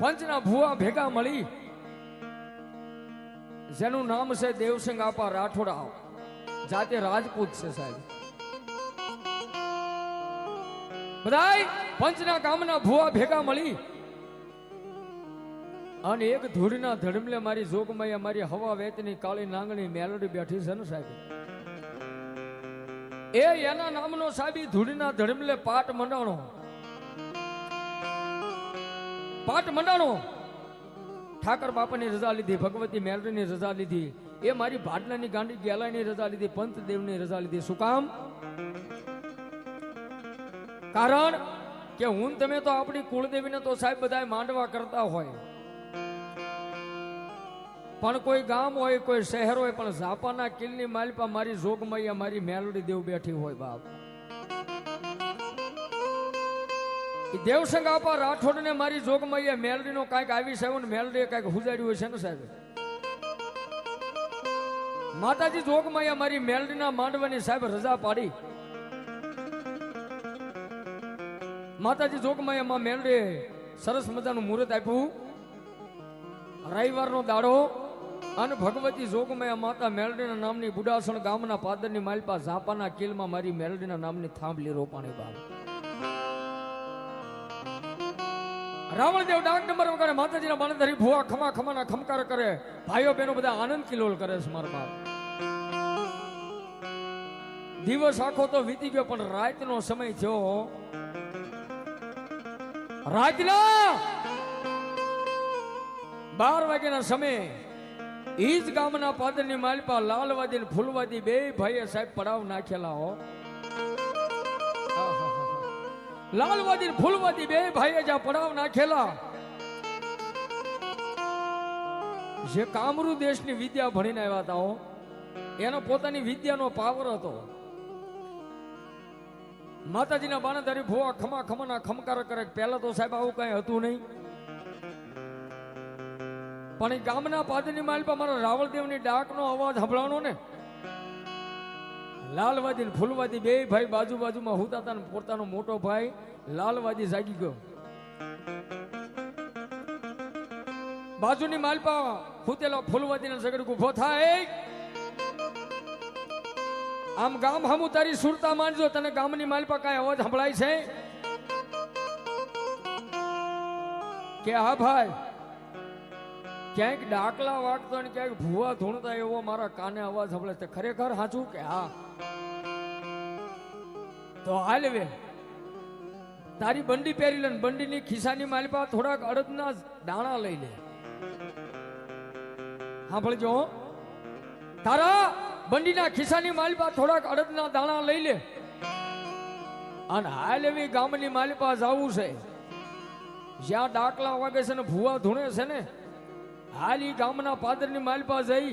પંચના ભુવા ભેગા મળી. જેનું નામ છે દેવસિંહ આપા રાઠોડા. જાતે રાજપૂત છે સાહેબ. બધાય પંચના ગામના ભુવા ભેગા મળી. અને એક ધૂળના ધડમલે મારી જોગમાં મારી હવા વેતની કાળી નાંગણી મેલડી બેઠી છે ને સાહેબ. એ એના નામનો સાહેબ ધૂળના ધડમલે પાટ મંડાણો. પાટ મંડાણો. ઠાકર બાપાની રજા લીધી, ભગવતી મેલરીની રજા લીધી, એ મારી ભાડલાની ગાંડી, ગેલાની રજા લીધી પંતદેવની રજા લીધી. શું કામ? કારણ કે હું તમે તો આપણી કુળદેવીને તો સાહેબ બધા માંડવા કરતા હોય. પણ કોઈ ગામ હોય, કોઈ શહેર હોય, પણ ઝાપાના કિલ્લની માલપા મારી જોગમૈયા મારી મેલડી દેવ બેઠી હોય બાપ. દેવસંગ આપા રાઠોડ ને મારી જોગમૈયા મેલડી નો કંઈક આવી સાહેબ મેલડી કંઈક હુજાડ્યું છે ને સાહેબ? માતાજી જોગમૈયા મારી મેલડીના માંડવાની સાહેબ રજા પાડી. માતાજી જોગમૈયા માં મેલડી સરસ મજાનું મુહૂર્ત આપ્યું. રવિવારનો દાડો અને ભગવતી જોગમયા માતા મેલડીના નામની બુડાસણ ગામના પાદરની માલપા ઝાપાના કિલમાં મારી મેલડીના નામની થાંભલી રોપાણી બાપ. રાવણદેવ ડાક નંબર વગાડે માતાજીના બાણધરી ભુવા ખમા ખમાના ખમકાર કરે. ભાઈઓ બહેનો બધા આનંદ કિલોલ કરે છે મારા બાપ. દિવસ આખો તો વીતી ગયો, પણ રાતનો સમય થયો. રાતના બાર વાગ્યાના સમયે ઈજ ગામના પાદરની માલપા લાલવાદી ફૂલવાદી બે ભાઈએ સાહેબ પડાવ નાખેલા હો. લાલવાદી ફૂલવાદી બે ભાઈએ જ્યાં પડાવ નાખેલા. જે કામરૂ દેશની વિદ્યા ભણીને આવ્યા હતા એનો પોતાની વિદ્યાનો પાવર હતો. માતાજીના બાણાધારી ભોવા ખમા ખમાના ખમકાર કરે પહેલા તો સાહેબ આવું કઈ હતું નહીં. પણ ગામના પાદરની માલપા મારા રાવળદેવની ડાકનો અવાજ સંભળાણો ને લાલવાદી ને ફૂલવાદી બે ભાઈ બાજુ બાજુમાં હુતા હતા પોતાનો મોટો ભાઈ લાલવાદી જાગી ગયો. બાજુની માલપા હુતેલો ફૂલવાદી સગડ ઊભો થાય. આમ ગામ હમ તારી સુરતા માનજો તને ગામની માલપા કાંઈ અવાજ સંભળાય છે? કે હા ભાઈ ક્યાંક ડાકલા વાગતો ને ક્યાંક ભૂવા ધૂણતા એવો મારા કાને અવાજ સંભળે છે. ખરેખર સાચું કે હા? તો હાલવે તારી બંડી પહેરી લે ને બંડીની ખિસ્સાની માલપા થોડાક અડદના દાણા લઈ લે. સાંભળજો. તારા બંડીના ખિસ્સાની માલપા થોડાક અડદના દાણા લઈ લે. અને હાલ એવી ગામની માલપા જવું છે. જ્યાં ડાકલા વાગે છે ને ભૂવા ધૂણે છે ને હાલ ઈ ગામના પાદરની માલપા જઈ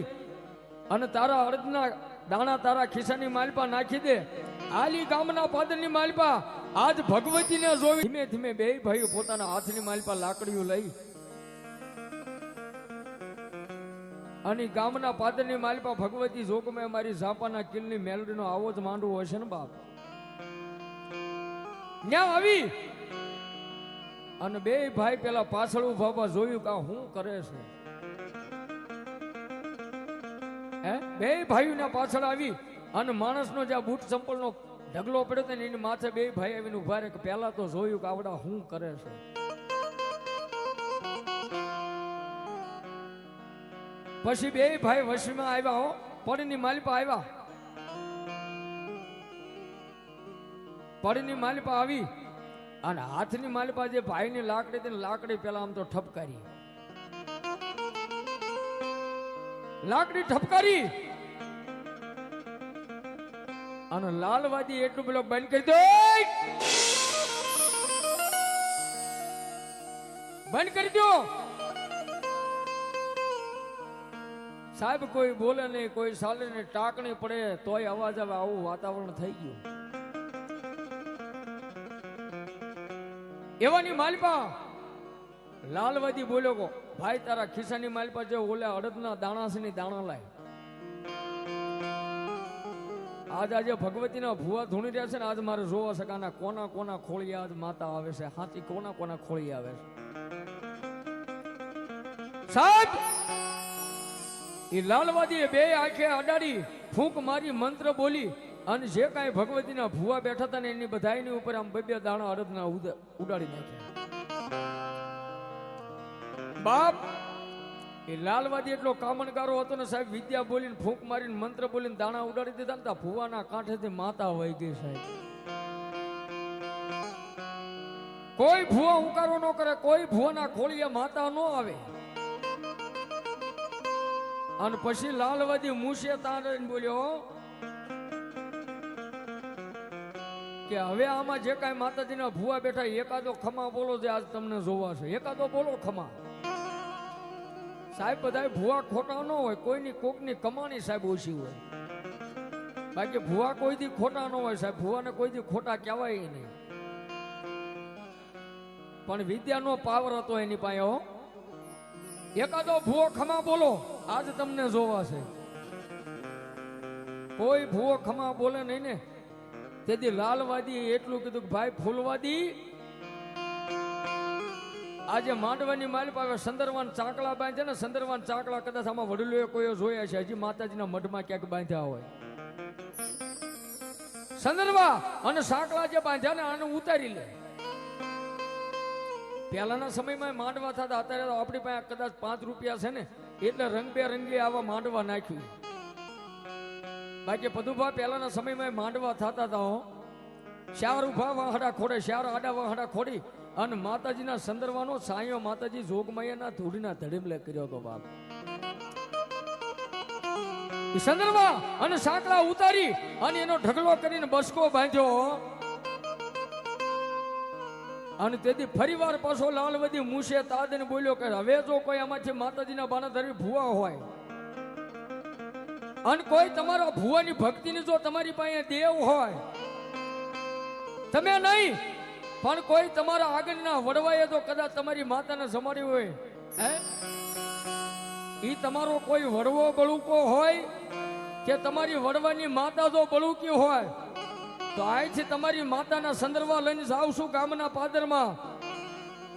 અને તારા અર્ધના દાણા તારા ખિસ્સાની માલપા નાખી દે. હાલ ઈ ગામના પાદરની માલપા આજ ભગવતીને જોવી. ધીમે ધીમે બે ભાઈઓ પોતાના હાથની માલપા લાકડીઓ લઈ અને ગામના પાદરની માલપા ભગવતી જોકમે મારી ઝાપાના કિલની મેલડીનો આવો જ માંડવો હશે ને બાપ. ન્યા આવી. અને બે ભાઈ પેલા પાછળ ઊભા જોયું કે હું કરે છે? હે? બે ભાઈઓના પાછળ આવી અને માણસનો જ્યાં બૂટ સંપલનો ઢગલો પડ્યો ને, એની માથે બે ભાઈ આવીને ઊભા રહે કે પહેલા તો જોયું કે આવડા શું કરે છે. પછી બે ભાઈ વશીમાં આવ્યા હો, પડીની માલિપા આવ્યા. પડીની માલિપા આવી અને હાથની માલિપા જે ભાઈની લાકડી હતી ને, લાકડી પેલા આમ તો ઠપકારી. લાકડી ઠપકારી અને લાલવાદી એટલું પેલો બંધ કરી દે. બંધ કરી દો. સાહેબ, કોઈ બોલે નહીં, કોઈ સાલે નહીં, ટાકણી પડે તોય અવાજ આવે, આવું વાતાવરણ થઈ ગયું. એવાની માલપા લાલવાદી બોલ્યો કો ભાઈ, તારા ખિસ્સાની માલપા જે ઓલે અડદના દાણા છે દાણા લાય. આજ આજે ભગવતીના ભુવા ધૂણી રહ્યા છે ને આજ મારે જોવા શકાના કોના કોના ખોળી આજ માતા આવે છે, હાથી કોના કોના ખોળી આવે છે. સાહેબ એ લાલવાદીએ બે આંખે અડાડી, ફૂંક મારી મંત્ર બોલી અને જે કાંઈ ભગવતીના ભુવા બેઠા હતા ને એની બધાની ઉપર આમ બે બે દાણા અડદના ઉડાડી નાખ્યા. બાપ, એ લાલવાદી એટલો કામણકારો હતો ને સાહેબ, વિદ્યા બોલીને ફૂંક મારીને મંત્ર બોલીને દાણા ઉડાડી દીધા ને તા ભુવાના કાંઠેથી માતા વહી ગઈ સાહેબ. કોઈ ભુવા હુંકારો ન કરે, કોઈ ભુવાના ખોળીએ માતા ન આવે. અને પછી લાલવાદી મૂસે તારીને બોલ્યો, કે હવે આમાં જે કાંઈ માતાજીના ભુવા બેઠા, એકાદો ખમા બોલો જે આજ તમને જોવા છે. એકાદો બોલો ખમા. સાહેબ બધા ભુવા ખોટા ન હોય, કોઈની કોકની કમાણી સાહેબ ઓછી હોય. બાકી ભુવા કોઈથી ખોટા ન હોય સાહેબ, ભુવાને કોઈથી ખોટા કહેવાય નહીં. પણ વિદ્યાનો પાવર હતો એની પાસે, હો. એકાદો ભૂવો ખમા બોલો, આજ તમને જોવા છે. કોઈ ભૂવો ખમા બોલે નહીં ને. તેથી લાલવાદી એટલું કીધું કે, ભાઈ, ફૂલવાદી આજે માંડવાની માલ પાસે સંદરવાન ચાકલા બાંધે ને સંદરવાન ચાકલા કદાચ આમાં વડીલો કોઈ જોયા છે, હજી માતાજીના મઢમાં ક્યાંક બાંધ્યા હોય. સંદરવા અને સાંકળા જે બાંધ્યા ને આને ઉતારી લે. પહેલાના સમયમાં માંડવા થતા, અત્યારે તો આપણી પાસે કદાચ પાંચ રૂપિયા છે ને, એટલે રંગબેરંગી આવા માંડવા નાખ્યું. બાકી પદુભા પહેલાના સમયમાં માંડવા થતા હતા શાર ઊભા વાહડા ખોડે, શ્યાર આડા વાહડા ખોડી અને માતાજીના સંદર્ભાનો સાયો માતાજી જોગમાયાના ધૂળના ધડીમલે કર્યો હતો બાપ. સંદર્ભા અને સાંકળા ઉતારી અને એનો ઢગલો કરીને બસકો બાંધ્યો. અને તેથી ફરીવાર પાછો લાલવદી મૂસે તાદને બોલ્યો કે હવે જો કોઈ આમાંથી માતાજીના બાના ધરી ભૂવા હોય, અને કોઈ તમારા ભુવાની ભક્તિની જો તમારી પાસે દેવ હોય, તમે નહીં પણ કોઈ તમારા આગળના વડવાએ તો કદાચ તમારી માતાને જમાડી હોય. હે? ઈ તમારો કોઈ વડવો બળુકો હોય કે તમારી વડવાની માતા જો બળુકી હોય તો અહીંથી તમારી માતાના સંદર્ભા લઈને જાવ છું ગામના પાદરમાં.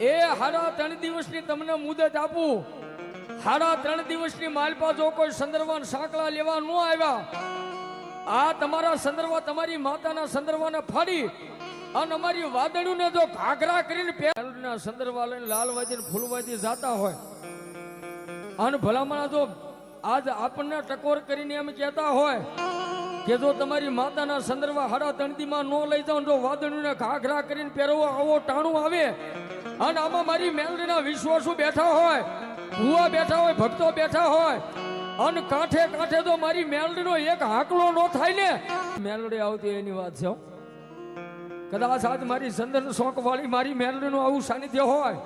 એ હાડા ત્રણ દિવસની તમને મુદત આપું. હાડા ત્રણ દિવસની માલપા જો કોઈ સંદર્ભાન સાંકળા લેવા ન આવ્યા આ તમારા સંદર્ભ તમારી માતાના સંદર્ભાને ફાડી અને અમારી વાદળુને જો ઘાઘરા કરીને સંદર્ભા લઈને ફૂલ ફૂલવાજી જાતા હોય અને ભલામણા જો આજ આપણને ટકોર કરીને એમ કહેતા હોય કે જો તમારી માતાના સંદર્ભા હરા તણતીમાં ન લઈ જાઓ જો વાદળીને ઘાઘરા કરીને પહેરવો, આવો ટાણું આવે અને આમાં મારી મેલડીના વિશ્વાસુ બેઠા હોય, ભૂવા બેઠા હોય, ભક્તો બેઠા હોય, અને કાંઠે કાંઠે તો મારી મેલડીનો એક હાકલો ન થાય ને, મેલડી આવતી એની વાત છે. કદાચ આજ મારી ચંદન શોક વાળી મારી મેલડીનું આવું સાનિધ્ય હોય.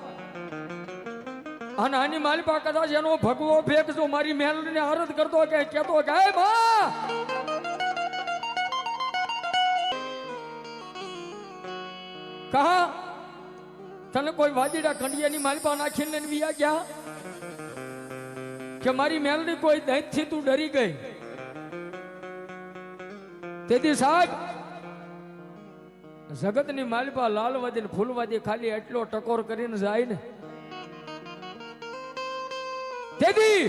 અને આની માલિપા કદાચ એનો ભગવો ભેગ જો મારી મેલડીને આરત કરતો કે કેતો કે, "હે માં! કહા, તને કોઈ વાજીડા કંડિયાની માલિપા નાખીને વિયા ગયા? કે મારી મેલડી કોઈ દૈતથી તું ડરી ગઈ? તેથી સાહેબ જગતની માલપા લાલવાદી ને ફૂલવાદી ખાલી એટલો ટકોર કરીને જાય ને. તેથી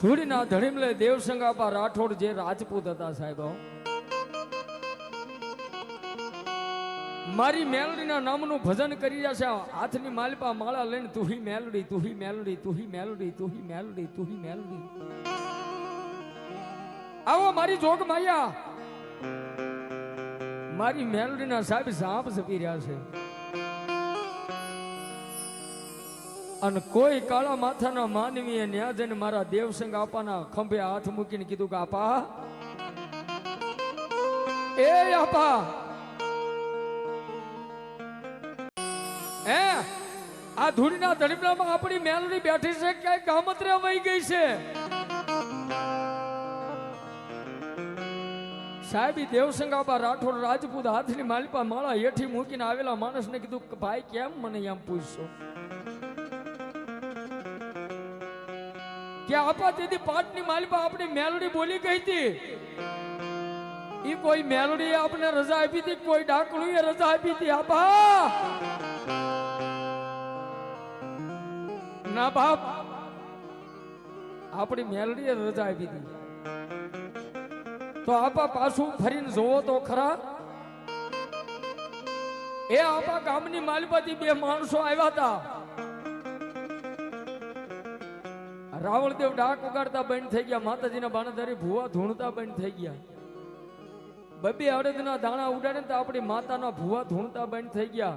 ધૂળીના ધડીમલે દેવસંગાપા રાઠોડ જે રાજપૂત હતા સાહેબ. મારી મેલડીના નામનું ભજન કરી રહ્યા છે, હાથની માલપા માળા લઈને તુહી મેલડી તુહી મેલડી તુહી મેલડી તુહી મેલડી તુહી મેલડી. આવો મારી જોગ માયા. મારી મેલડીના સાહેબ સાપ જપી રહ્યા છે. અને કોઈ કાળા માથાના માનવીએ ન્યા જઈને મારા દેવસંગ આપાના ખંભે હાથ મૂકીને કીધું કે, આપા. એ આપા. હે, આ ધૂળના ધડીપડામાં આપણી મેલડી બેઠી છે, ક્યાંય ગામત્રે વહી ગઈ છે. સાહેબી દેવસંગાબા રાઠોડ રાજપૂત હાથની માલિપા માળા હેઠી મૂકીને આવેલા માણસને કીધું કે, ભાઈ, કેમ મને એમ પૂછશો? કે આપા તેથી પાટની માલિપા આપણી મેલડી બોલી ગઈ હતી. એ કોઈ મેલડી આપણે રજા આપી હતી, કોઈ ડાકણુએ રજા આપી હતી. આપા ના બાપ, આપણી મેલડીએ રજા આપી હતી. તો આપા પાછું ફરીને જોવો તો ખરા. એ આપા ગામની માલપતિ બે માણસો આવ્યા હતા. રાવણદેવ ડાક ઉગાડતા બંધ થઈ ગયા, માતાજીના બાણધારી ભુવા ધૂણતા બંધ થઈ ગયા. બબે અડદના દાણા ઉડાડે તો આપણી માતાના ભુવા ધૂણતા બંધ થઈ ગયા.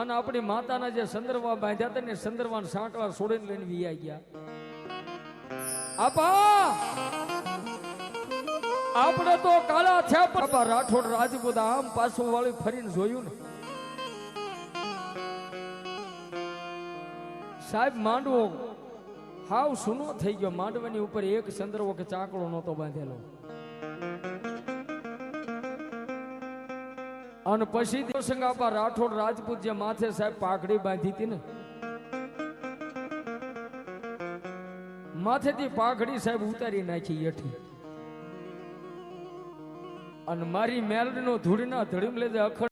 અને આપણી માતાના જે સંદર્ભા બાંધ્યા હતા ને સંદર્ભા સાંકળા છોડીને લઈને વિયા ગયા. આપા! આપણે તો કાળા છે રાઠોડ રાજપૂત આમ પાછું વાળી ફરીને જોયું ને. સાહેબ, માંડવો હાવ સુનો થઈ ગયો. માંડવાની ઉપર એક ચંદ્રવો કે ચાકડો નહોતો બાંધેલો. અને પછી દેવસંગાપા રાઠોડ રાજપૂત જે માથે સાહેબ પાઘડી બાંધી હતી ને, માથેથી પાઘડી સાહેબ ઉતારી નાખી યઠી અને મારી મેલડીનો ધૂળના ધડીમ લેજે અખડ